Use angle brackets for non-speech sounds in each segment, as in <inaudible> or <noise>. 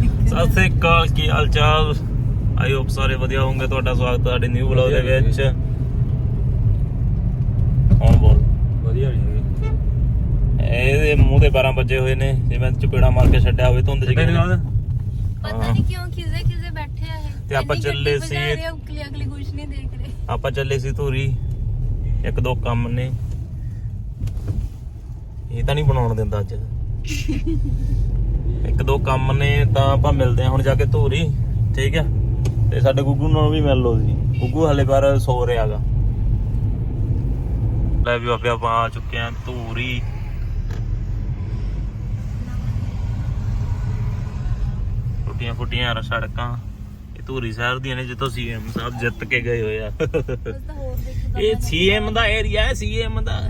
ਸਤਿ ਸ੍ਰੀ ਅਕਾਲ ਕੀ ਹਾਲ ਚਾਲ? I hope ਸਾਰੇ ਵਧੀਆ ਹੋਵੋਗੇ। ਤੁਹਾਡਾ ਸਵਾਗਤ ਹੈ ਸਾਡੇ ਨਿਊ ਵਲੌਗ ਦੇ ਵਿੱਚ। ਹੁਣ ਬੋਲ? ਵਧੀਆ ਨਹੀਂ ਇਹਦੇ ਮੂੰਹ ਦੇ 12 ਵਜੇ ਹੋਏ ਨੇ। ਜਿਵੇਂ ਚਪੇੜਾ ਮਾਰ ਕੇ ਛੱਡਿਆ ਹੋਵੇ ਧੁੰਦ ਚ ਪਤਾ ਨਹੀਂ ਕਿਉਂ ਖਿਜ਼ੇ ਖਿਜ਼ੇ ਬੈਠੇ ਆ ਇਹ। ਤੇ ਆਪਾਂ ਇੰਨੀ ਚੱਲੇ ਸੀ- ਵਜਾ ਰਹੇ ਆ, ਉਕਲੀ ਅਗਲੀ ਕੁਝ ਨਹੀਂ ਦੇਖ ਰਹੇ। ਆਪਾਂ ਚੱਲੇ ਸੀ ਧੂਰੀ। ਇੱਕ ਦੋ ਕੰਮ ਨੇ। ਇਹ ਤਾਂ ਨਹੀਂ ਬਣਾਉਣ ਦਿੰਦਾ ਅੱਜ। ਇੱਕ ਦੋ ਕੰਮ ਨੇ ਤਾਂ ਆਪਾਂ ਮਿਲਦੇ ਹਾਂ ਹੁਣ ਜਾ ਕੇ ਧੂਰੀ ਠੀਕ ਹੈ ਤੇ ਸਾਡੇ ਗੁੱਗੂ ਨਾਲ ਵੀ ਮਿਲ ਲਓ ਜੀ ਗੁੱਗੂ ਹਲੇ ਪਰ ਸੋ ਰਿਹਾਗਾ। ਲੈ ਵੀ ਆਪੇ ਆਪਾਂ ਆ ਚੁੱਕੇ ਹਾਂ ਧੂਰੀ। ਟੁੱਟੀਆਂ ਫੁੱਟੀਆਂ ਸੜਕਾਂ। ਇਹ ਧੂਰੀ ਸ਼ਹਿਰ ਦੀਆਂ ਨੇ ਜਿੱਥੋਂ ਸੀਐਮ ਸਾਹਿਬ ਜਿੱਤ ਕੇ ਗਏ ਹੋਏ ਆ। ਇਹ ਸੀਐਮ ਦਾ ਏਰੀਆ ਹੈ ਸੀਐਮ ਦਾ।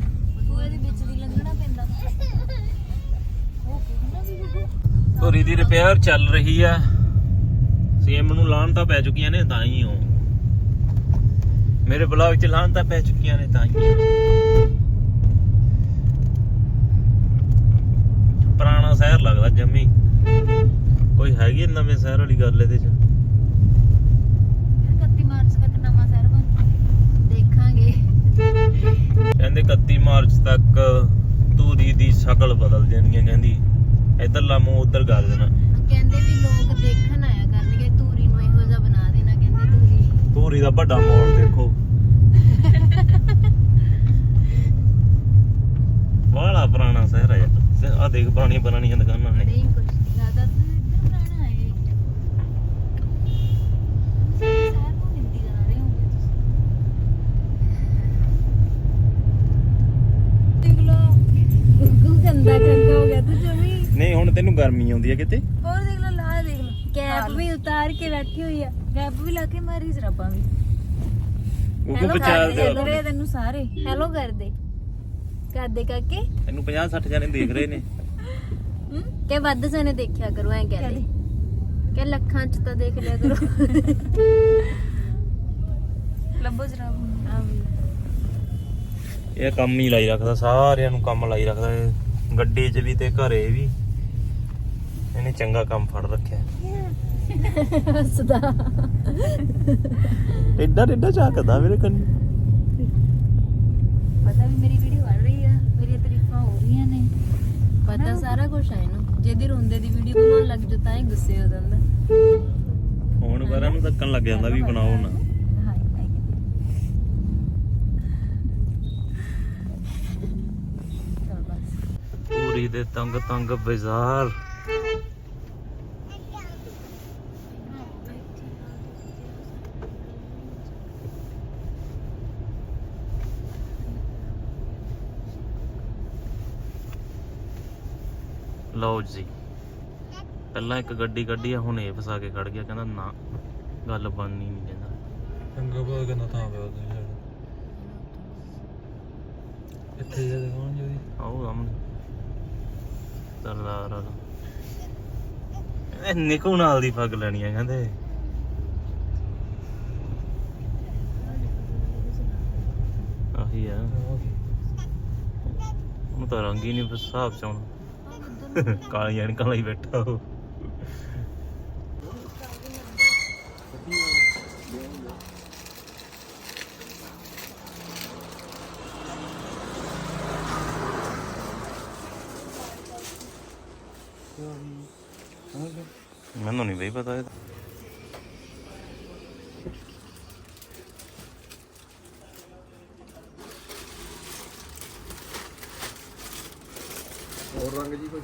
ਧੂਰੀ ਦੀ ਰਿਪੇਅਰ ਚੱਲ ਰਹੀ ਆ। ਸੀਐਮ ਨੂੰ ਲਾਣ ਤਾਂ ਪੈ ਚੁੱਕੀਆਂ ਨੇ ਤਾਂ ਹੀ ਹੋ ਮੇਰੇ ਬਲੌਗ ਚ ਲਾਣ ਤਾਂ ਪੈ ਚੁੱਕੀਆਂ ਨੇ ਤਾਂ ਹੀ। ਪੁਰਾਣਾ ਸ਼ਹਿਰ ਲੱਗਦਾ ਜੰਮੀ। ਕੋਈ ਹੈਗੀ ਨਵੇਂ ਸ਼ਹਿਰ ਵਾਲੀ ਗੱਲ ਇਹਦੇ ਚ? 31 ਮਾਰਚ ਤੱਕ ਨਵਾਂ ਸ਼ਹਿਰ ਬਣ ਦੇਖਾਂਗੇ। ਕਹਿੰਦੇ 31 ਮਾਰਚ ਤੱਕ ਧੂਰੀ ਦੀ ਸ਼ਕਲ ਬਦਲ ਜਾਣੀ ਹੈ ਕਹਿੰਦੀ। ਇਧਰਲਾ ਮੂੰਹ ਉਧਰ ਕਰ ਦੇਣਾ। ਕਹਿੰਦੇ ਵੀ ਲੋਕ ਦੇਖਣ ਆਇਆ ਕਰਨਗੇ ਧੂਰੀ ਨੂੰ ਇਹੋ ਜਿਹਾ ਬਣਾ ਦੇਣਾ ਕਹਿੰਦੇ ਧੂਰੀ। ਧੂਰੀ ਦਾ ਵੱਡਾ ਮੋਲ ਦੇਖੋ। ਵਾਲਾ ਪੁਰਾਣਾ ਸ਼ਹਿਰ ਆ ਯਾਰ। ਆ ਦੇਖ ਪੁਰਾਣੀਆਂ ਬਣਾਣੀਆਂ ਦੁਕਾਨਾਂ ਨੇ। ਨਹੀਂ ਕੁਝ ਜ਼ਿਆਦਾ ਤਾਂ ਇੱਧਰ ਰਹਿਣਾ ਹੈ ਸ਼ਹਿਰ ਨੂੰ ਹਿੰਦੀ ਕਰ ਰਹੇ ਹੋਗੇ ਤੁਸੀਂ ਦੇਖ ਲਓ ਗੁੱਗੂ ਗੰਦਾ ਗੰਦਾ ਹੋ ਗਿਆ ਤੂੰ ਜਮੀ ਤੈਨੂੰ ਗਰਮੀ ਆਉਂਦੀ ਹੈ ਕਿਤੇ? ਹੋਰ ਦੇਖ ਲਓ ਲਾ ਦੇਖ ਲਓ ਕੈਪ ਵੀ ਉਤਾਰ ਕੇ ਬੈਠੀ ਹੋਈ ਆ। ਕੈਪ ਵੀ ਲਾ ਕੇ ਮਾਰੀ ਜਰਾਬਾਂ ਵੀ ਉਹ ਹੈਲੋ ਵਿਚਾਰ ਕਰਦੇ ਦੇਖ ਰਹੇ ਤੈਨੂੰ ਸਾਰੇ। ਹੈਲੋ ਕਰਦੇ। ਕਰਦੇ ਕਾਕੇ। ਤੈਨੂੰ 50 60 ਜਾਣੇ ਦੇਖ ਰਹੇ ਨੇ? ਕਿ ਵੱਧ ਜਣੇ ਦੇਖਿਆ ਕਰੋ ਐ ਕਹਿੰਦੇ ਕਿ ਲੱਖਾਂ ਚ ਤਾਂ ਦੇਖ ਲਿਆ ਕਰੋ। ਲੱਭੋ ਜਰਾਬ ਆ ਵੀ। ਇਹ ਕੰਮ ਹੀ ਲਾਈ ਰੱਖਦਾ ਸਾਰਿਆਂ ਨੂੰ ਕੰਮ ਲਾਈ ਰੱਖਦਾ ਗੱਡੀ 'ਚ ਵੀ ਤੇ ਘਰੇ ਵੀ। ਇਹਨੇ ਚੰਗਾ ਕੰਮ ਫੜ ਰੱਖਿਆ। ਹੱਸਦਾ। ਐਡਾ ਐਡਾ ਝਾਕਦਾ ਮੇਰੇ ਕੰਨੀ। ਪਤਾ ਵੀ ਮੇਰੀ ਵੀਡੀਓ ਬਣ ਰਹੀ ਆ ਮੇਰੀਆਂ ਤਾਰੀਫਾਂ ਹੋ ਰਹੀਆਂ ਨੇ। ਪਤਾ ਸਾਰਾ ਕੁਝ ਆ ਇਹਨੂੰ। ਜਿਹਦੀ ਰੋਂਦੇ ਦੀ ਵੀਡੀਓ ਬਣਾਉਣ ਲੱਗ ਜਾ ਤਾਂ ਹੀ ਗੁੱਸੇ ਹੋ ਜਾਂਦਾ। ਹੁਣ ਬਾਰਾਂ ਨੂੰ ਧੱਕਣ ਲੱਗ ਜਾਂਦਾ ਵੀ ਬਣਾਓ ਨਾ। ਪੂਰੀ ਦੇ ਤੰਗ ਤੰਗ ਬਾਜ਼ਾਰ। ਲਓ ਜੀ। ਪਹਿਲਾਂ ਇੱਕ ਗੱਡੀ ਕੱਢੀ ਆ ਹੁਣ ਇਹ ਫਸਾ ਕੇ ਖੜ ਗਿਆ ਕਹਿੰਦਾ ਨਾ ਗੱਲ ਬਣਨੀ ਨਹੀਂ ਕਹਿੰਦਾ। ਚੰਗਾ ਬਹੁਤ ਗੰਦਾ ਥਾਂ ਪਿਆ ਉਹਦੇ ਇੱਥੇ ਜਾ ਦੁਕਾਨ ਜੀ? ਆਓ ਸਾਹਮਣੇ। ਇਹ ਨਿਕੂ ਨਾਲ ਦੀ ਪੱਗ ਲੈਣੀ ਆ ਕਹਿੰਦੇ। ਆਹੀ ਆ। ਉਹਨੂੰ ਤਾਂ ਰੰਗ ਹੀ ਨਹੀਂ ਹਿਸਾਬ ਚ ਆਉਣਾ। ਕਾਲੀ ਐਨਕਾਂ ਲਈ ਬੈਠਾ ਉਹ। ਮੈਨੂੰ ਨਹੀਂ ਬਈ ਪਤਾ ਇਹ। ਹੋਰ ਰੰਗ ਜੀ ਕੋਈ?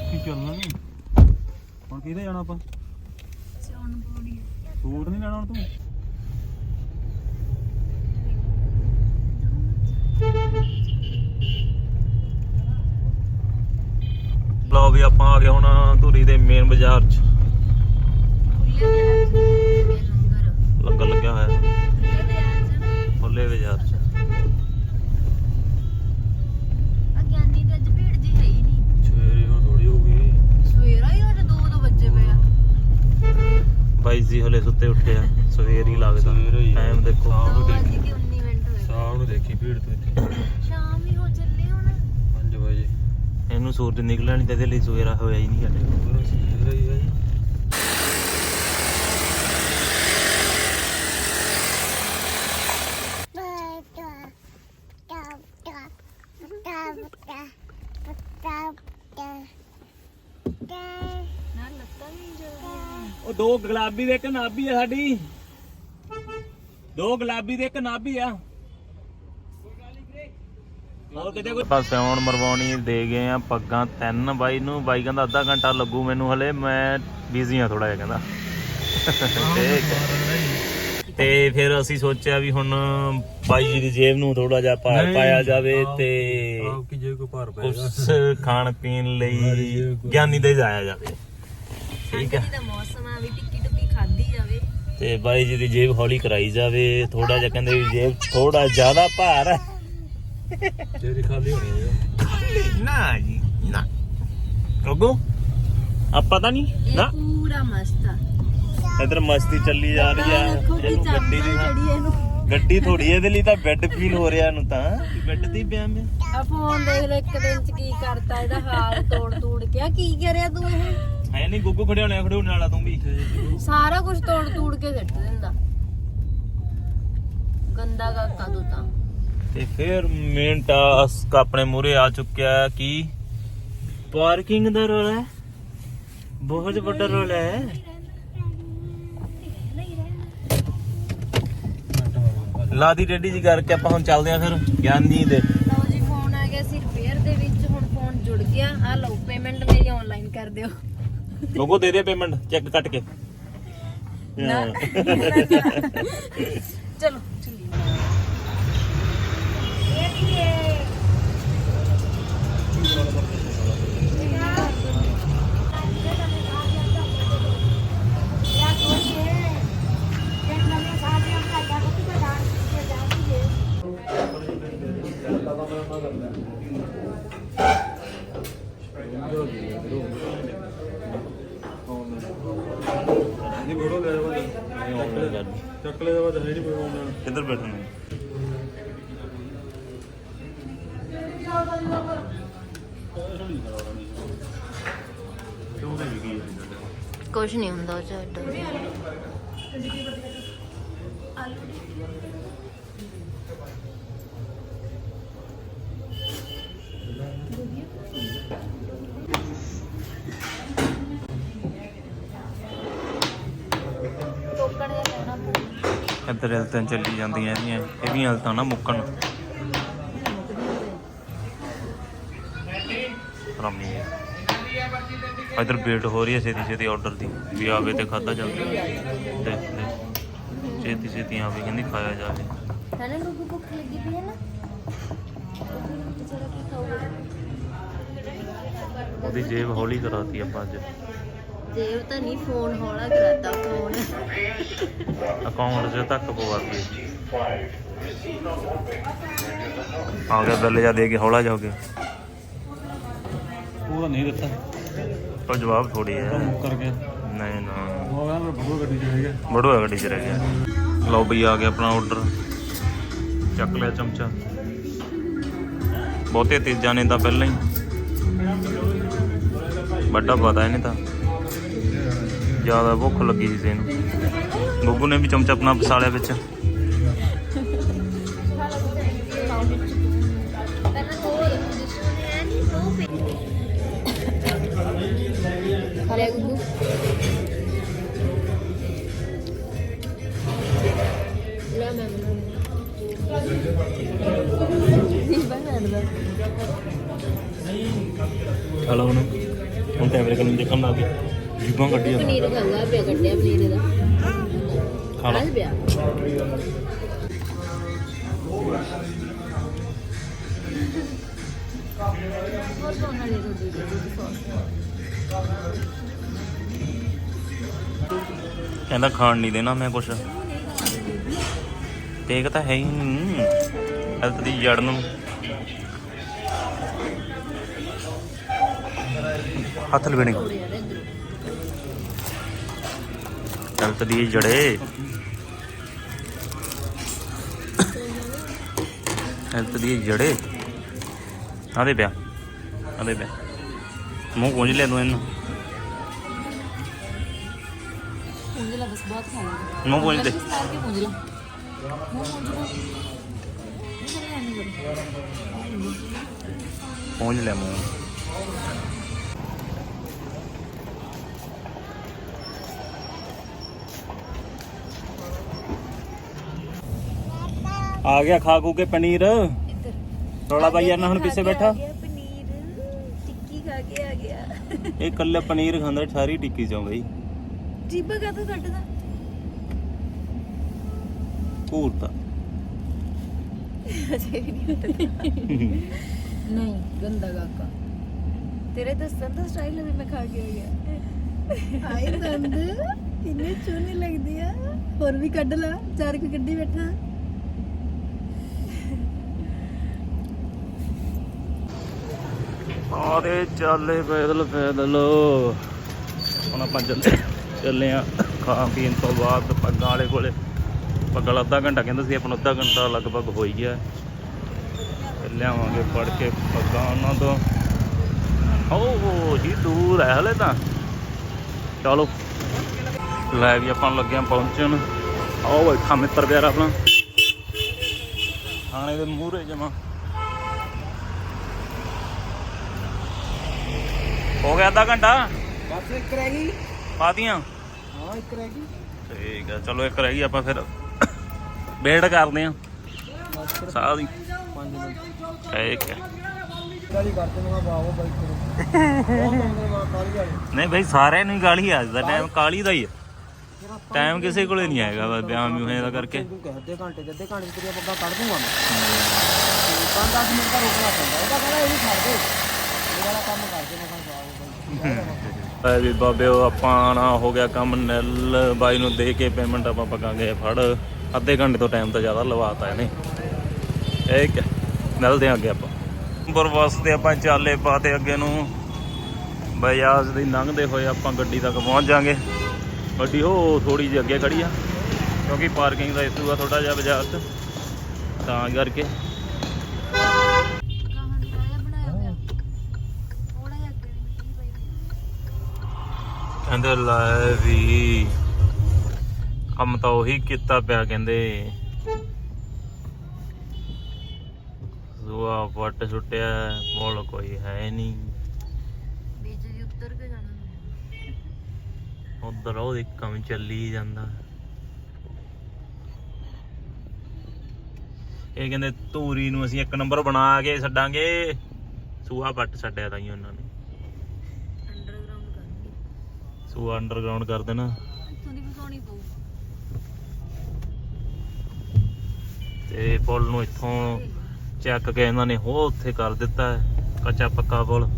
ਕੀ ਚੱਲਣਾ ਨਹੀਂ ਹੁਣ ਕਿਹਦੇ ਜਾਣਾ ਆਪਾਂ? ਬਾਜ਼ਾਰ 'ਚ। ਲੰਗਰ ਬਾਜ਼ਾਰ ਚ ਲੰਗਰ ਲੱਗਿਆ ਹੋਇਆ। ਖੁੱਲੇ ਬਾਜ਼ਾਰ ਚ ਨਾ ਖੁੱਲੇ ਬਾਜ਼ਾਰ 'ਚ। ਆ ਗਿਆਨੀ ਦੇ ਅੱਜ ਭੀੜ ਜੀ ਹੈ ਹੀ ਨਹੀਂ। ਸਵੇਰੇ ਹੁਣ ਥੋੜੀ ਹੋ ਗਈ। ਸਵੇਰਾ ਹੀ ਅੱਜ 2 ਵਜੇ ਪਏ ਆ। ਬਾਈ ਜੀ ਹਲੇ ਸੁੱਤੇ ਉੱਠੇ ਆ। ਸਵੇਰ ਹੀ ਲੱਗਦਾ। ਟਾਈਮ ਦੇਖੋ। ਸ਼ਾਮ ਨੂੰ ਦੋ ਵੱਜ ਦੇਖੀ। ਕੇ 19 ਮਿੰਟ ਹੋਏ। ਸ਼ਾਮ ਨੂੰ ਦੇਖੀ ਭੀੜ ਤੂੰ ਇੱਥੇ ਸ਼ਾਮ ਹੀ ਹੋ ਚੱਲੇ ਹੁਣ 5 ਵਜੇ ਇਹਨੂੰ ਸੂਰਜ ਨਿਕਲਿਆ ਨਹੀਂ ਤੇ ਇਹਦੇ ਲਈ ਸਵੇਰਾ ਹੋਇਆ ਹੀ ਨਹੀਂ ਸਵੇਰ ਹੀ ਹੈ ਜਲਦੀਆਂ ਉਹ ਦੋ ਗੁਲਾਬੀ ਦੇ ਇੱਕ ਨਾਭੀ ਆ ਸਾਡੀ। ਦੋ ਗੁਲਾਬੀ ਦੇ ਇੱਕ ਨਾਭੀ ਆ। ਹੋਰ ਕਿਤੇ ਕੋਈ ਮਰਵਾਉਣੀ ਦੇ ਗਏ ਆ ਪੱਗਾਂ ਤਿੰਨ ਬਾਈ ਨੂੰ ਬਾਈ ਕਹਿੰਦਾ ਅੱਧਾ ਘੰਟਾ ਲੱਗੂ ਮੈਨੂੰ ਹਲੇ ਮੈਂ ਬਿਜ਼ੀ ਆ ਥੋੜਾ ਜਿਹਾ ਕਹਿੰਦਾ। ਠੀਕ ਹੈ। ਤੇ ਫਿਰ ਅਸੀਂ ਸੋਚਿਆ ਵੀ ਹੁਣ ਬਾਈ ਜੀ ਦੀ ਜੇਬ ਨੂੰ ਥੋੜਾ ਜਿਹਾ ਭਾਰ ਪਾਇਆ ਜਾਵੇ ਤੇ ਆਪ ਕੀ ਜੇ ਕੋਈ ਭਾਰ ਪਏਗਾ ਉਸ ਖਾਣ ਪੀਣ ਲਈ ਗਿਆਨੀ ਦੇ ਜਾਇਆ ਜਾਵੇ। ਠੀਕ ਹੈ। ਦਾ ਮੌਸਮ ਆ ਵੀ ਟਿੱਕੀ ਟੁੱਕੀ ਖਾਦੀ ਜਾਵੇ। ਤੇ ਬਾਈ ਜੀ ਦੀ ਜੇਬ ਹੌਲੀ ਕਰਾਈ ਜਾਵੇ ਥੋੜਾ ਜਿਹਾ ਕਹਿੰਦੇ ਵੀ ਜੇਬ ਥੋੜਾ ਜ਼ਿਆਦਾ ਭਾਰ ਹੈ। ਤੇਰੀ ਖਾਲੀ ਹੋਣੀ ਹੈ ਨਾ ਜੀ ਨਾ। ਰੋਗੋ ਆ ਪਤਾ ਨਹੀਂ? ਇਹ ਨਾ। ਪੂਰਾ ਮਸਤ ਆ। ਇਧਰ ਮਸਤੀ ਚੱਲੀ ਜਾ ਰਹੀ ਆ। ਦੇਖੋ ਕਿ ਇਹਨੂੰ ਗੱਡੀ ਚਾਬੀ ਦੀ ਚੜੀ ਇਹਨੂੰ। ਗੱਡੀ ਥੋੜੀ ਇਹਦੇ ਲਈ ਤਾਂ ਬੈੱਡ ਫੀਲ ਹੋ ਰਿਹਾ ਇਹਨੂੰ ਤਾਂ। ਬੈੱਡ ਤੇ ਹੀ ਪਿਆ ਮੈਂ। ਆ ਫੋਨ ਦੇਖ ਲੈ ਇੱਕ ਦਿਨ ਚ ਕੀ ਕਰਤਾ ਇਹਦਾ ਹਾਲ ਤੋੜ ਤੋੜ ਕੇ। ਆ ਕੀ ਕਰਿਆ ਤੂੰ ਇਹ? ਹੈ ਨਹੀਂ ਗੁੱਗੂ ਖੜਿਆਉਣੇ ਖੜਿਆਉਣੇ ਵਾਲਾ ਤੂੰ ਵੀ। ਸਾਰਾ ਕੁਝ ਤੋੜ ਤੋੜ ਕੇ ਸਿੱਟ ਦਿੰਦਾ। ਗੰਦਾ ਕਾਕਾ ਤੂੰ ਤਾਂ। ਤੇ ਫਿਰ ਮੇਨ ਟਾਸਕ ਆਪਣੇ ਮੂਰੇ ਆ ਚੁੱਕਿਆ ਹੈ ਕਿ ਪਾਰਕਿੰਗ ਦਾ ਰੋਲ ਹੈ। ਬਹੁਤ ਵੱਡਾ ਰੋਲ ਹੈ। ਲਾ ਦੀ ਰੈਡੀ ਜੀ ਕਰਕੇ ਆਪਾਂ ਹੁਣ ਚੱਲਦੇ ਆ ਫਿਰ ਗਿਆਨੀ ਦੇ। ਲਓ ਜੀ ਫੋਨ ਆ ਗਿਆ ਸੀ ਰਿਪੇਅਰ ਦੇ ਵਿੱਚ ਹੁਣ ਫੋਨ ਜੁੜ ਗਿਆ। ਆ ਲਓ ਪੇਮੈਂਟ ਮੇਰੀ ਆਨਲਾਈਨ ਕਰ ਦਿਓ। ਲੋਗੋ ਦੇ ਦੇ ਪੇਮੈਂਟ ਚੈੱਕ ਕੱਟ ਕੇ। ਨਾ। ਚਲੋ। ਕੁਝ ਨਹੀਂ ਹੁੰਦਾ ਉਹ ਛੱਡ ਇੱਧਰ ਹਲਤਾਂ ਚੱਲੀ ਜਾਂਦੀਆਂ ਇਹਦੀਆਂ। ਇਹਦੀਆਂ ਹਲਤਾਂ ਨਾ ਮੁੱਕਣ। ਇੱਧਰ ਵੇਟ ਹੋ ਰਹੀ ਹੈ ਛੇਤੀ ਛੇਤੀ ਆਰਡਰ ਦੀ ਵੀ ਆਵੇ ਤੇ ਖਾਦਾ ਜਾਵੇ। ਦੇਖ ਲੈ ਛੇਤੀ ਛੇਤੀ ਆਵੇ ਕਹਿੰਦੀ ਖਾਇਆ ਜਾਵੇ। ਹੈ ਨਾ ਲੋਗੋ ਭੁੱਖ ਲੱਗੀ ਪਈ ਹੈ ਨਾ। ਉਹਦੀ ਜੇਬ ਹੌਲੀ ਕਰਾਤੀ ਆਪਾਂ ਅੱਜ। ਦੇਵ ਤਾਂ ਨਹੀਂ ਫੋਨ ਹੌਲਾ ਕਰਾਤਾ ਫੋਨ ਅਕਾਊਂਟ 'ਚ ਤੱਕ ਪਵਾਤੀ ਆ ਗਿਆ ਬਿੱਲ ਜਾ ਦੇ ਕੇ ਹੌਲਾ ਜਾਓਗੇ। ਉਹ ਤਾਂ ਨਹੀਂ ਦਿੱਤਾ। ਉਹ ਜਵਾਬ ਥੋੜੀ ਹੈ। ਕਰ ਗਿਆ ਨਹੀਂ ਨਾ। ਬੜੂ ਗੱਡੀ ਚ ਹੈਗਾ ਬੜੂਆ ਗੱਡੀ 'ਚ ਰਹਿ ਗਿਆ। ਲਓ ਬਈ ਆ ਗਿਆ ਆਪਣਾ ਆਰਡਰ ਚੱਕ ਲਿਆ ਚਮਚਾ। ਬਹੁਤੇ ਤੀਜਾਂ ਨੇ ਤਾਂ ਪਹਿਲਾਂ ਹੀ। ਵੱਡਾ ਪਤਾ ਇਹਨੇ ਤਾਂ। ਜ਼ਿਆਦਾ ਭੁੱਖ ਲੱਗੀ ਸੀ ਇਹਨੂੰ। ਗੁੱਗੂ ਨੇ ਵੀ ਚਮਚਾ ਆਪਣਾ ਫਸਾਲਿਆ ਵਿੱਚ। ਜੀਬਾਂ ਕੱਢੀ ਜਾਂਦਾ ਪਨੀਰ ਖਾਂਦਾ ਪਿਆ ਕੱਢਿਆ ਪਨੀਰ ਦਾ ਖਾ ਲਾ ਪਿਆ। ਹੋਰ ਰੋਟੀ ਦੇ ਕਹਿੰਦਾ ਖਾਣ ਨਹੀਂ ਦੇਣਾ ਮੈਂ ਕੁਛ। ਦੇਖ ਤਾਂ ਹੈ ਹੀ ਨਹੀਂ। ਹੈਲਥ ਦੀ ਜੜ ਨੂੰ। ਹੱਥ ਲਵੇਣੇ। ਹੈਲਥ ਦੀ ਜੜੇ। ਹੈਲਥ ਦੀ ਜੜੇ। ਆਦੇ ਪਿਆ ਆਦੇ ਪਿਆ। ਮੂੰਹ ਕੁੰਝ ਲੈ ਤੂੰ ਇਹਨੂੰ। ਲਾ ਬਸ ਬਹੁਤ ਮੂੰਹ ਪੁੰਝ ਦੇ। ਲਾ। ਮੂੰਹ ਲਾ। ਪਹੁੰਚ ਲੈ ਮੂੰਹ। ਆ ਗਿਆ ਖਾ ਖੂ ਕੇ ਪਨੀਰ। ਇੱਧਰ। ਰੌਲਾ ਪਾਈ ਹੁਣ ਪਿੱਛੇ ਬੈਠਾ। ਪਨੀਰ। ਟਿੱਕੀ ਖਾ ਕੇ ਆ ਗਿਆ। ਇਹ ਕੱਲੇ ਪਨੀਰ ਖਾਂਦਾ ਸਾਰੀ ਟਿੱਕੀ ਚੋਂ ਬਈ। ਜੀਬਾ ਕਾ ਤੋਂ ਕੱਟਦਾ ਅਜੇ ਵੀ ਨਹੀਂ ਗੰਦਾ ਕਾਕਾ। ਤੇਰੇ ਦੱਸਣ ਦਾ ਸਟਾਈਲ ਵੀ ਮੈਂ ਖਾ ਕੇ ਆ ਗਿਆ। ਆਏ ਦੰਦ ਕਿੰਨੇ ਚੋਨੇ ਲੱਗਦੀ ਆ ਹੋਰ ਵੀ ਕੱਢ ਲਾ ਚਾਰ ਕੁ ਗੱਡੀ ਬੈਠਾ। ਆਰੇ ਚੱਲੇ ਪੈਦਲ ਪੈਦਲ। ਹੁਣ ਆਪਾਂ ਚੱਲੇ ਚੱਲੇ ਆ ਖਾਣ ਪੀਣ ਤੋਂ ਬਾਅਦ ਪੱਗਾਂ ਵਾਲੇ ਕੋਲੇ। ਪੱਗਾਂ ਵਾਲਾ ਅੱਧਾ ਘੰਟਾ ਕਹਿੰਦਾ ਸੀ, ਆਪਾਂ ਨੂੰ ਅੱਧਾ ਘੰਟਾ ਲਗਭਗ ਹੋ ਹੀ ਗਿਆ। ਲਿਆਵਾਂਗੇ ਫੜ ਕੇ ਪੱਗਾਂ ਉਹਨਾਂ ਤੋਂ। ਓ, ਜੀ ਦੂਰ ਹੈ ਹਲੇ ਤਾਂ। ਚਲੋ। ਲੈ ਵੀ ਆਪਾਂ ਲੱਗੇ ਆ ਪਹੁੰਚਣ। ਆਓ ਬੈਠਾ ਮਿੱਤਰ ਪਿਆਰਾ ਆਪਣਾ। ਥਾਣੇ ਦੇ ਮੂਹਰੇ ਜਮਾ। ਹੋ ਗਿਆ ਅੱਧਾ ਘੰਟਾ? ਬਸ ਇੱਕ ਰਹਿ ਗਈ। ਪਾਤੀਆਂ? ਹਾਂ ਇੱਕ ਰਹਿ ਗਈ। ਠੀਕ ਹੈ ਚਲੋ ਇੱਕ ਰਹਿ ਗਈ ਆਪਾਂ ਫਿਰ ਵੇਟ ਕਰਦੇ ਆ। ਸਾਹ ਦੀ। 5 ਮਿੰਟ। ਠੀਕ ਹੈ ਨਹੀਂ ਭਾਈ ਸਾਰਿਆਂ ਨੂੰ ਕਾਲੀ ਆ ਦਾ ਟਾਈਮ ਕਾਲੀ ਦਾ ਹੀ ਹੈ ਟਾਈਮ ਕਿਸੇ ਕੋਲੇ ਨਹੀਂ ਆਏਗਾ ਬਸ ਵਿਆਹ ਵਿਊਹਾਂ ਦਾ ਕਰਕੇ। ਅੱਧੇ ਘੰਟੇ ਅੱਧੇ ਘੰਟੇ ਚ ਤੇਰੀਆਂ ਪੱਗਾਂ ਕੱਢ ਦੂੰਗਾ ਮੈਂ। 5-10 ਮਿੰਟ ਦਾ ਰੁਕਣਾ ਪੈਂਦਾ ਇਹਦਾ ਕਹਿੰਦਾ ਇਹ ਵੀ ਛੱਡ ਦੇ। ਇਹ ਵਾਲਾ ਕੰਮ ਕਰ ਦੇ ਮੈਂ ਐ ਵੀ ਬਾਬੇ, ਉਹ ਆਪਾਂ ਨਾ ਹੋ ਗਿਆ ਕੰਮ ਨਿਲ। ਬਾਈ ਨੂੰ ਦੇ ਕੇ ਪੇਮੈਂਟ ਆਪਾਂ ਪਕਾਂਗੇ ਫੜ। ਅੱਧੇ ਘੰਟੇ ਤੋਂ ਟਾਈਮ ਤਾਂ ਜ਼ਿਆਦਾ ਲਵਾਤਾ ਇਹਨੇ। ਠੀਕ ਮਿਲਦੇ ਆਂ ਅੱਗੇ ਆਪਾਂ। ਬਰਵਾਸ ਤੇ ਆਪਾਂ ਚਾਲੇ ਪਾਤੇ ਅੱਗੇ ਨੂੰ। ਬਿਆਸ ਦੀ ਲੰਘਦੇ ਹੋਏ ਆਪਾਂ ਗੱਡੀ ਤੱਕ ਪਹੁੰਚ ਜਾਾਂਗੇ। ਗੱਡੀ ਉਹ ਥੋੜੀ ਜਿਹੀ ਅੱਗੇ ਖੜੀ ਆ। ਕਿਉਂਕਿ ਪਾਰਕਿੰਗ ਦਾ ਇਸ਼ੂ ਆ ਥੋੜਾ ਜਿਹਾ ਬਾਜ਼ਾਰ 'ਚ। ਤਾਂ ਕਰਕੇ ਕਹਾਣੀ ਆਇਆ ਬਣਾਇਆ ਹੋਇਆ ਥੋੜਾ ਜਿਹਾ ਅੱਗੇ ਮਿੱਟੀ ਪਈ ਕਹਿੰਦੇ ਲੈ ਵੀ। ਕੰਮ ਤਾਂ ਉਹੀ ਕੀਤਾ ਪਿਆ ਕਹਿੰਦੇ। ਜ਼ੁਆ ਵੱਟ ਛੁੱਟਿਆ ਮੋਲ ਕੋਈ ਹੈ ਨਹੀਂ। ਦੀ ਉੱਤਰ ਕੇ ਜਾਣਾ ਉਧਰ ਉਹ ਦੇਖ ਕੰਮ ਚੱਲੀ ਜਾਂਦਾ। ਇਹ ਕਹਿੰਦੇ ਧੂਰੀ ਨੂੰ ਅਸੀਂ ਇੱਕ ਨੰਬਰ ਬਣਾ ਕੇ ਛੱਡਾਂਗੇ। ਸੂਆ ਵੱਟ ਛੱਡਿਆ ਤਾਂ ਹੀ ਉਹਨਾਂ ਨੇ। ਸੂਆ ਅੰਡਰਗਰਾਉਂਡ ਕਰ ਦੇਣਾ। ਇੱਥੋਂ ਦੀ ਵਿਖਾਉਣੀ ਪਊ। ਤੇ ਪੁਲ ਨੂੰ ਇੱਥੋਂ ਚੱਕ ਕੇ ਇਹਨਾਂ ਨੇ ਹੋ ਉੱਥੇ ਕਰ ਦਿੱਤਾ ਹੈ ਕੱਚਾ ਪੱਕਾ ਪੁਲ।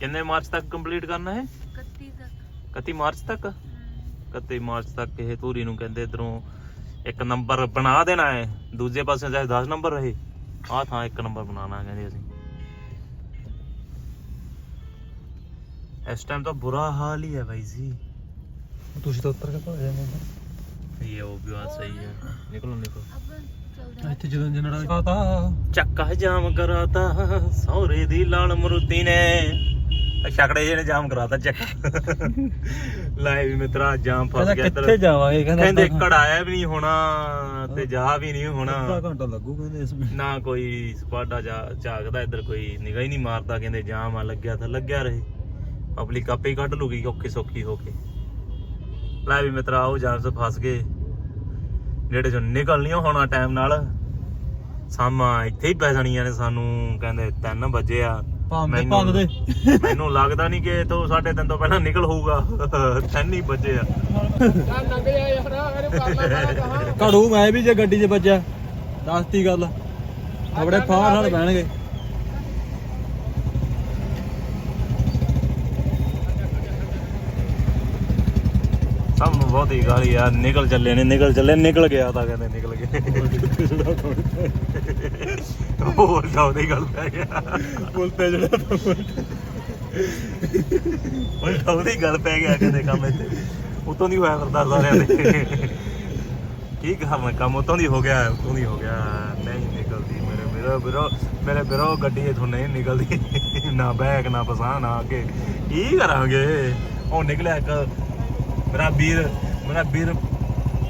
ਕਿੰਨੇ ਮਾਰਚ ਤੱਕ ਕੰਪਲੀਟ ਕਰਨਾ ਹੈ 31 ਤੱਕ। 31 ਮਾਰਚ ਤੱਕ? 31 ਮਾਰਚ ਤੱਕ ਇਹ ਧੂਰੀ ਨੂੰ ਕਹਿੰਦੇ ਇਧਰੋਂ ਇੱਕ ਨੰਬਰ ਬਣਾ ਦੇਣਾ ਹੈ। ਦੂਜੇ ਪਾਸੇ ਚਾਹੇ 10 ਨੰਬਰ ਰਹੇ ਆਹ ਥਾਂ ਇੱਕ ਨੰਬਰ ਬਣਾਉਣਾ ਕਹਿੰਦੇ ਅਸੀਂ। ਇਸ ਟਾਈਮ ਤਾਂ ਬੁਰਾ ਹਾਲ ਹੀ ਹੈ ਬਾਈ ਜੀ। ਤੁਸੀਂ ਤਾਂ ਉੱਤਰ ਕੇ ਭਾ ਜਾਵਾਂਗੇ ਇਹ ਉਹ ਵੀ ਬਾਤ ਸਹੀ ਹੈ। ਨਿਕਲੋ ਨਿਕਲੋ। ਇੱਥੇ ਜਦੋਂ ਜਨੜਾ ਪਤਾ ਚੱਕਾ ਜਾਮ ਕਰਾਤਾ ਸੌਰੇ ਦੀ ਲਾਲ ਮਰੂਤੀ ਨੇ। ਛਕੜੇ ਜਿਹੇ ਨੇ ਜਾਮ ਕਰਾਤਾ ਚੱਕਾ। ਲੈ ਵੀ ਮਿੱਤਰਾ ਜਾਮ ਫਸ ਗਿਆ ਕਿੱਥੇ ਇੱਧਰ ਜਾਵਾਂਗੇ? ਕਹਿੰਦੇ ਕੜਾਇਆ ਵੀ ਨਹੀਂ ਹੋਣਾ ਤੇ ਜਾ ਵੀ ਨਹੀਂ ਅੱਧਾ ਹੋਣਾ ਘੰਟਾ ਲੱਗੂ ਕਹਿੰਦੇ ਇਸ ਵਿੱਚ ਨਾ ਕੋਈ ਸਪਾਡਾ ਜਾ ਝਾਕਦਾ ਇੱਧਰ ਕੋਈ ਨਿਗਾਹ ਹੀ ਨਹੀਂ ਮਾਰਦਾ ਕਹਿੰਦੇ ਜਾਮ ਆ ਲੱਗਿਆ ਤਾਂ ਲੱਗਿਆ ਰਹੇ। ਪਬਲਿਕ ਆਪੇ ਹੀ ਕੱਢ ਲੂਗੀ ਔਖੀ ਸੌਖੀ ਹੋ ਕੇ। ਲੈ ਵੀ ਮਿੱਤਰਾ ਉਹ ਜਾਮ 'ਚ ਫਸ ਗਏ। ਜਿਹੜੇ ਚੋਂ ਨਿਕਲਣੀਆਂ ਹੋਣਾ ਟਾਈਮ ਨਾਲ। ਸਾਮਾ ਇੱਥੇ ਹੀ ਪੈ ਜਾਣੀਆਂ ਨੇ ਸਾਨੂੰ ਕਹਿੰਦੇ 3 ਵਜੇ ਆ। ਮੈਨੂੰ- ਭੰਨ ਦੇ। ਮੈਨੂੰ ਲੱਗਦਾ ਨਹੀਂ ਕਿ ਇਥੋਂ ਸਾਢੇ ਤਿੰਨ ਤੋਂ ਪਹਿਲਾਂ ਨਿਕਲ ਹੋਊਗਾ। 3 ਹੀ ਵਜੇ ਆ। ਘੜੂ ਮੈਂ ਵੀ ਜੇ ਗੱਡੀ 'ਚ ਵੱਜਿਆ। ਦੱਸਤੀ ਗੱਲ। ਆਪਣੇ ਫਾਹ ਨਾਲ ਬਹਿਣਗੇ। ਸਭ ਨੂੰ ਬਹੁਤ ਗਾਲੀ ਆ। ਨਿਕਲ ਚੱਲੇ ਨੇ ਨਿਕਲ ਚੱਲੇ ਨਿਕਲ ਗਿਆ ਤਾਂ ਕਹਿੰਦੇ ਨਿਕਲ ਗਏ। ਉਹ ਉਲਟਾ ਉਹਦੀ ਗੱਲ ਪੈ ਗਿਆ। ਬੋਲਤੇ ਜਿਹੜਾ ਤਾਂ ਉਲਟਾ। ਉਹਦੀ ਗੱਲ ਪੈ ਗਿਆ ਕਿਤੇ ਕੰਮ ਇੱਥੇ ਉਤੋਂ ਦੀ ਹੋਇਆ ਫਿਰਦਾ ਸਾਰਿਆਂ ਦੇ। ਕੀ ਕਹਾਂ ਮੈਂ ਕੰਮ ਉਤੋਂ ਦੀ ਹੋ ਗਿਆ ਉਤੋਂ ਦੀ ਹੋ ਗਿਆ। ਨਹੀਂ ਨਿਕਲਦੀ ਮੇਰੇ ਵੀਰੋ ਵੀਰੋ ਮੇਰੇ ਵੀਰੋ ਗੱਡੀ ਇਥੋਂ ਨਹੀਂ ਨਿਕਲਦੀ। ਨਾ ਬੈਗ ਨਾ ਪਸਾਂ ਨਾ ਅੱਗੇ। ਕੀ ਕਰਾਂਗੇ? ਉਹ ਨਿਕਲਿਆ ਇੱਕ ਮੇਰਾ ਵੀਰ ਮੇਰਾ ਵੀਰ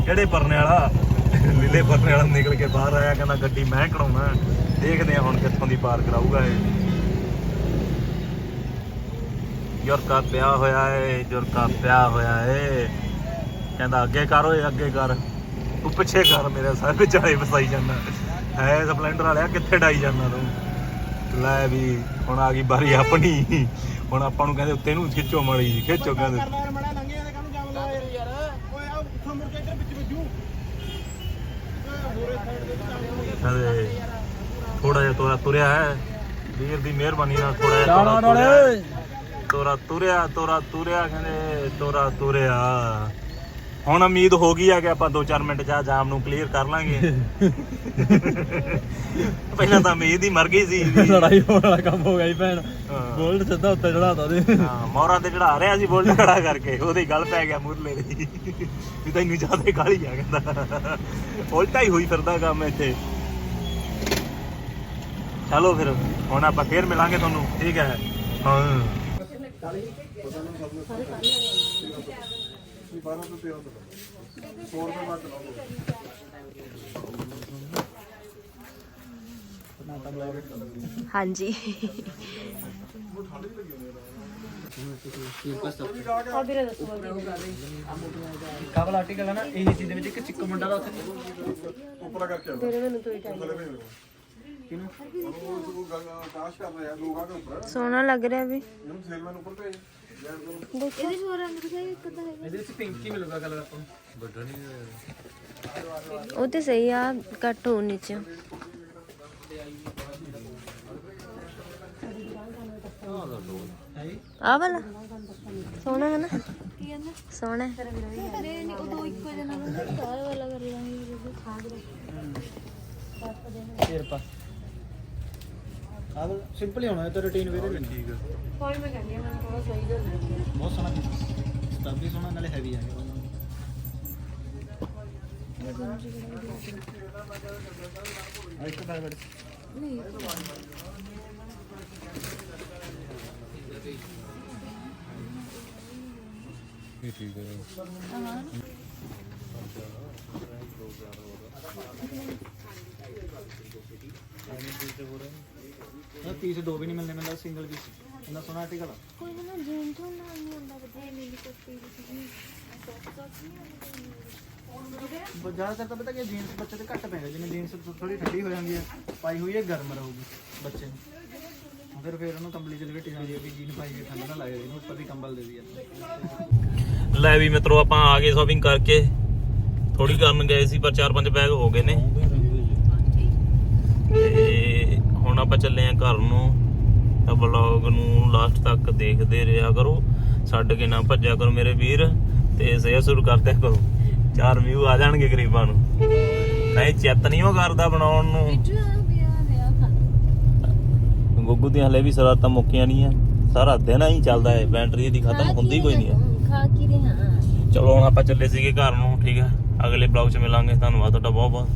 ਕਿਹੜੇ ਪਰਨੇ ਵਾਲਾ? ਲੀਲੇ ਪਰਨੇ ਵਾਲਾ ਨਿਕਲ ਕੇ ਬਾਹਰ ਆਇਆ ਕਹਿੰਦਾ ਗੱਡੀ ਮੈਂ ਕਢਾਉਣਾ ਦੇਖਦੇ ਆ ਹੁਣ ਕਿੱਥੋਂ ਦੀ ਪਾਰ ਕਰਾਊਗਾ ਇਹ। ਜੁਰਕਾ ਪਿਆ ਹੋਇਆ ਏ ਜੁਰਕਾ ਪਿਆ ਹੋਇਆ ਏ। ਕਹਿੰਦਾ ਅੱਗੇ ਕਰ ਓਏ ਅੱਗੇ ਕਰ। ਤੂੰ ਪਿੱਛੇ ਕਰ ਮੇਰੇ ਸਾਰੇ ਵਿਚਾਲੇ ਫਸਾਈ ਜਾਂਦਾ। ਹੈ ਸਪਲੈਂਡਰ ਵਾਲਿਆ ਕਿੱਥੇ ਡਾਈ ਜਾਂਦਾ ਤੂੰ? ਲੈ ਵੀ ਹੁਣ ਆ ਗਈ ਬਾਰੀ ਆਪਣੀ। ਹੁਣ ਆਪਾਂ ਨੂੰ ਕਹਿੰਦੇ ਉੱਤੇ ਨੂੰ ਖਿੱਚੋ ਮੜੀ ਖਿੱਚੋ ਕਹਿੰਦੇ। ਕਹਿੰਦੇ ਥੋੜਾ ਜਿਹਾ ਤੋਰਾ ਤੁਰਿਆ ਹੈ। ਵੀਰ ਦੀ ਮਿਹਰਬਾਨੀ ਨਾਲ ਥੋੜਾ ਜਿਹਾ ਤੋਰਾ ਤੁਰਿਆ। ਤੋਰਾ ਤੁਰਿਆ ਤੋਰਾ ਤੁਰਿਆ ਕਹਿੰਦੇ ਤੋਰਾ ਤੁਰਿਆ। ਹੁਣ ਉਮੀਦ ਹੋ ਗਈ ਆ ਕਿ ਆਪਾਂ 2-4 ਮਿੰਟ ਚ ਆ ਜਾਮ ਨੂੰ ਕਲੀਅਰ ਕਰ ਲਾਂਗੇ। <laughs> ਪਹਿਲਾਂ ਤਾਂ ਉਮੀਦ ਹੀ ਮਰ ਗਈ ਸੀ ਲੜਾਈ ਹੋਣ ਵਾਲਾ ਕੰਮ ਹੋ ਗਿਆ ਜੀ ਭੈਣ। ਹਾਂ। ਬੋਲਟ ਸਿੱਧਾ ਉੱਤੇ ਚੜਾਤਾ ਦੇ ਹਾਂ ਮੋਹਰਾਂ ਤੇ ਚੜਾ ਰਿਹਾ ਸੀ ਬੁਲਟ ਖੜਾ ਕਰਕੇ। ਉਹਦੀ ਗੱਲ ਪੈ ਗਿਆ ਮੁਰਲੇ ਦੀ। ਵੀ ਤੈਨੂੰ ਜ਼ਿਆਦਾ ਗਾਲੀ ਆ ਕਹਿੰਦਾ। ਉਲਟਾ ਹੀ ਹੋਈ ਫਿਰਦਾ ਕੰਮ ਇੱਥੇ। ਚਲੋ ਫਿਰ ਹੁਣ ਆਪਾਂ ਫੇਰ ਮਿਲਾਂਗੇ ਤੁਹਾਨੂੰ ਠੀਕ ਹੈ? ਹਾਂ। ਹਾਂਜੀ। ਆ ਵੀਰੇ ਦੱਸੋ ਕਾਬਲ ਆਰਟੀਕਲ ਹੈ ਨਾ ਇਹ ਚੀਜ਼ ਦੇ ਵਿੱਚ ਇੱਕ ਚਿੱਕ ਮੁੰਡਾ ਦਾ ਉੱਥੇ। ਤੇਰੇ ਮੈਨੂੰ ਤੋਂ ਹੀ ਟਾਈਮ ਸੋਹਣਾ ਲੱਗ ਰਿਹਾ ਵੀ। ਇਹਦੇ ਹੋਰ ਰੰਗ ਦਿਖਾਈ ਇੱਕ ਤਾਂ ਹੈਗਾ। ਇਹਦੇ ਵਿੱਚ ਪਿੰਕ ਹੀ ਮਿਲੂਗਾ ਕਲਰ ਆਪਾਂ ਨੂੰ। ਉਹ ਤੇ ਸਹੀ ਆ ਕੱਟ ਹੋ ਨੀਚੇ। ਹੈ ਜੀ ਆ ਵਾਲਾ। ਸੋਹਣਾ ਹੈ ਨਾ? ਕੀ ਕਹਿੰਦਾ? ਸੋਹਣਾ ਹੈ। ਨਹੀਂ ਨਹੀਂ ਉਹ ਦੋ ਇੱਕੋ ਜਿਹਾ ਨਾ ਕਾਰ ਵਾਲਾ ਕਰ ਲਾਂਗੇ। ਜੇ ਖਾਗ ਦੇ ਫੇਰ ਪਾ। ਆਹ ਸਿੰਪਲ ਹੀ ਹੋਣਾ ਇਹ ਤਾਂ ਰੂਟੀਨ ਵੇਰੇ। ਠੀਕ ਹੈ ਕੋਈ ਮੈਂ ਕਹਿੰਦੀ ਹਾਂ ਥੋੜਾ ਸਹੀ ਜਿਹਾ ਲੱਗ ਬਹੁਤ ਸੋਹਣਾ ਸਟੱਫ ਵੀ ਸੋਹਣਾ ਨਾਲੇ ਹੈਵੀ ਆ ਗਿਆ ਆ ਇੱਕ ਬਾਰ ਬੜ ਨਹੀਂ ਇਹ ਪੀਸ ਦੋ ਵੀ ਨਹੀਂ ਮਿਲਨੇ ਮੈਨੂੰ ਸਿੰਗਲ ਪੀਸ ਇੰਨਾ ਸੋਹਣਾ ਆਰਟੀਕਲ ਆ। ਕੋਈ ਨਾ ਜੀਨ ਤੋਂ ਨਾ ਨਹੀਂ ਹੁੰਦਾ ਵਧੀਆ ਨੀਲੀ ਕੋਟੀ ਦੀ ਬਹੁਤ ਜ਼ਿਆਦਾਤਰ ਤਾਂ ਪਤਾ ਕਿ ਜੀਨਸ ਬੱਚੇ ਤੇ ਘੱਟ ਪੈਂਦੇ ਜਿਵੇਂ ਜੀਨਸ ਥੋੜੀ ਠੰਡੀ ਹੋ ਜਾਂਦੀ ਹੈ ਪਾਈ ਹੋਈ ਹੈ ਗਰਮ ਰਹੂਗੀ ਬੱਚੇ ਨੂੰ। ਫਿਰ ਫਿਰ ਉਹਨੂੰ ਕੰਬਲੀ ਚ ਲਪੇਟੀ ਜਾਂਦੀ ਹੈ ਵੀ ਜੀਨ ਪਾਈ ਹੋਈ ਠੰਡ ਨਾ ਲੱਗੇ ਇਹਨੂੰ ਉੱਪਰ ਦੀ ਕੰਬਲ ਦੇ ਦਈਏ ਲੈ ਵੀ ਮਿੱਤਰੋ ਆਪਾਂ ਆ ਗਏ ਸ਼ਾਪਿੰਗ ਕਰਕੇ। ਥੋੜੀ ਕਰਨ ਗਏ ਸੀ ਪਰ 4-5 ਬੈਗ ਹੋ ਗਏ ਨੇ। ਤੇ ਹੁਣ ਆਪਾਂ ਚੱਲੇ ਆਂ ਘਰ ਨੂੰ। ਤਾਂ ਵਲੌਗ ਨੂੰ ਲਾਸਟ ਤੱਕ ਦੇਖਦੇ ਰਿਹਾ ਕਰੋ। ਛੱਡ ਕੇ ਨਾ ਭੱਜਿਆ ਕਰੋ ਮੇਰੇ ਵੀਰ ਤੇ ਸ਼ੇਅਰ ਸ਼ੁਰੂ ਕਰਦੇ ਕਰੋ। ਚਾਰ ਵਿਊ ਆ ਜਾਣਗੇ ਗਰੀਬਾਂ ਨੂੰ। ਨਹੀਂ ਚਿੱਤ ਨਹੀਂ ਉਹ ਕਰਦਾ ਬਣਾਉਣ ਨੂੰ। ਗੁੱਗੂ ਦੀਆਂ ਹਲੇ ਵੀ ਸਰਾਤਾਂ ਮੁੱਕੀਆਂ ਨਹੀਂ ਆ। ਸਾਰਾ ਦਿਨ ਹੀ ਚੱਲਦਾ ਹੈ ਬੈਟਰੀ ਇਹਦੀ ਖਤਮ ਹੁੰਦੀ ਕੋਈ ਨਹੀਂ ਹੈ ਖਾ ਕੀ ਰਿਹਾ ਚਲੋ ਹੁਣ ਆਪਾਂ ਚੱਲੇ ਸੀਗੇ ਘਰ ਨੂੰ ਠੀਕ ਹੈ ਅਗਲੇ ਬਲੌਗ 'ਚ ਮਿਲਾਂਗੇ। ਧੰਨਵਾਦ ਤੁਹਾਡਾ ਬਹੁਤ ਬਹੁਤ